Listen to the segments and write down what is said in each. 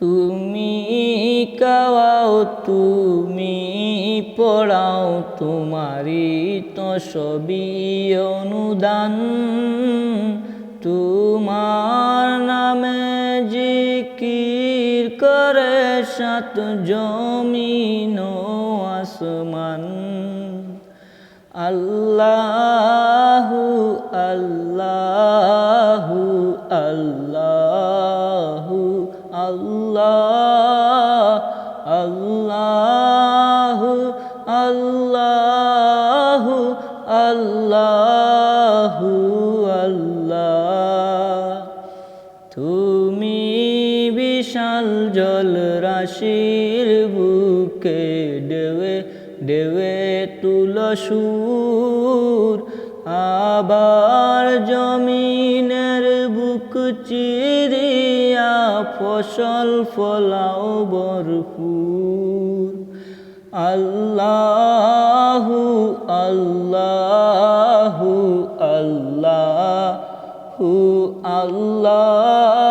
তুমি কাওয়াও, তুমি পড়াও, তোমারই তো সবই অনুদান। তোমার নামে জিকির করে সাত জমিন আসমান। আল্লাহু আল্লাহু আল্লাহু। আল্লাহু আল্লাহু আল্লাহু আল্লাহ। তুমি বিশাল জল রাশির বুকে ডেবে ডেবে তুলসুর আবার জমিনের ফসল ফলাও ভরপুর। আল্লাহু আল্লাহু আল্লাহু আল্লাহ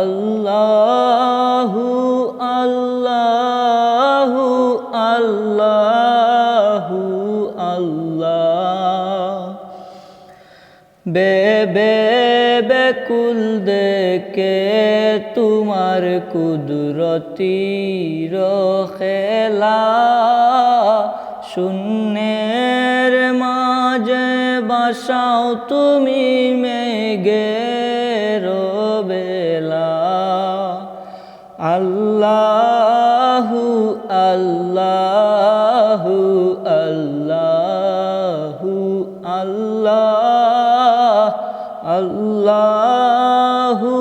আল্লাহু। বেবে বেকুল দেখে তোমার কুদরতি খেলা শূন্যের মাঝে বাসাও তুমি মেঘের বেলা আল্লাহু আল্লাহু আল্লাহু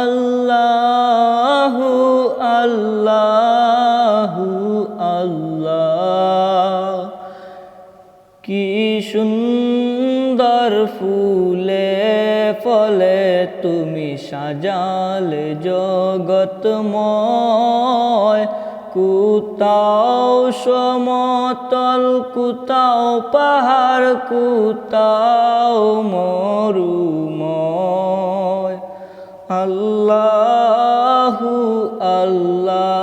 আল্লাহু আল্লাহু, আল্লাহ। কি সুন্দর ফুলে ফলে তুমি সাজালে জগতময় কুতাও সমতল, কুতাও পাহাড়, কুতাও মরুময় আল্লাহু আল্লাহু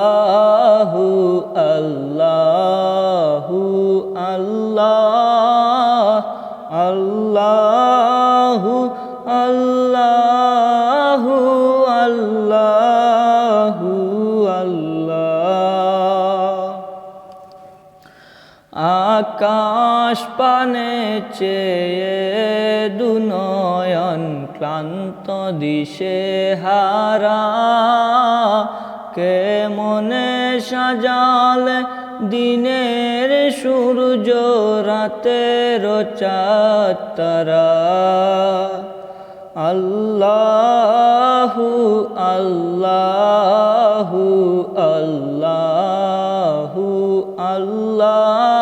আল্লাহু আল্লাহ আল্লাহু আল্লাহু আল্লাহু আল্লাহ। আকাশ পানে চেয়ে দুনয়ন ক্লান্ত দিশে হারা। কে মনে সাজাল দিনের সূর্য রাতের চাতারা? আল্লাহু আল্লাহু আল্লাহু, আল্লাহ।